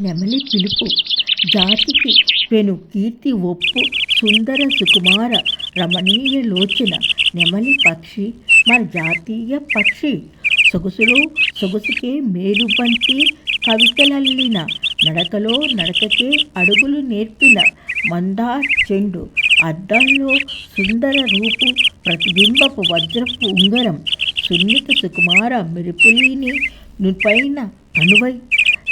నెమలి పిలుపు. జాతికి పెను కీర్తి ఒప్పు. సుందర సుకుమార రమణీయ లోచన. నెమలి పక్షి మన జాతీయ పక్షి. సొగసులో సొగసుకే మేలు పంచి కవితలల్లిన. నడకలో నడకకే అడుగులు నేర్పిన. మందా చెండు. అద్దంలో సుందర రూపు. ప్రతిబింబపు వజ్రపు ఉంగరం. సున్నిత సుకుమార మెరుపులీని నుపైన కనువై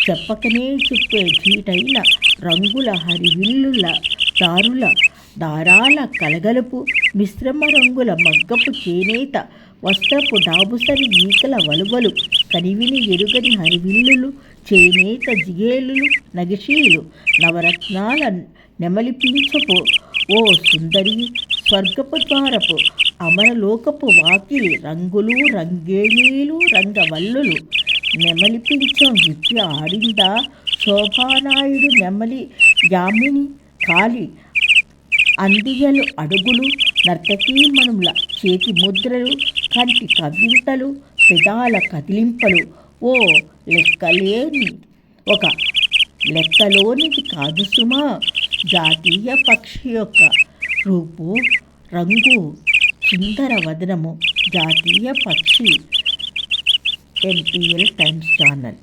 చెప్పకనే చెప్పే ధీటైన రంగుల హరివిల్లుల దారుల దారాల కలగలుపు మిశ్రమ రంగుల మగ్గపు చేనేత వస్త్రపు డాబుసరి ఈకల వలువలు కనివిని ఎరుగని హరివిల్లులు చేనేత జిగేలులు నగిషీలు నవరత్నాల నెమలిపించపు ఓ సుందరి స్వర్గపు ద్వారపు అమరలోకపు వాకిలి రంగులు రంగేణీలు రంగవల్లులు నెమలి నెమలిపించం విప్పి ఆడిందా? శోభానాయుడు నెమలి యామిని కాలి అందియలు అడుగులు నర్తకీమణుల చేతి ముద్రలు కంటి కవింతలు పెదాల కదిలింపలు. ఓ లెక్కలేని ఒక లెక్కలోనిది కాదు సుమా. జాతీయ పక్షి యొక్క రూపు రంగు చిందర వదనము. జాతీయ పక్షి N E L Times channel.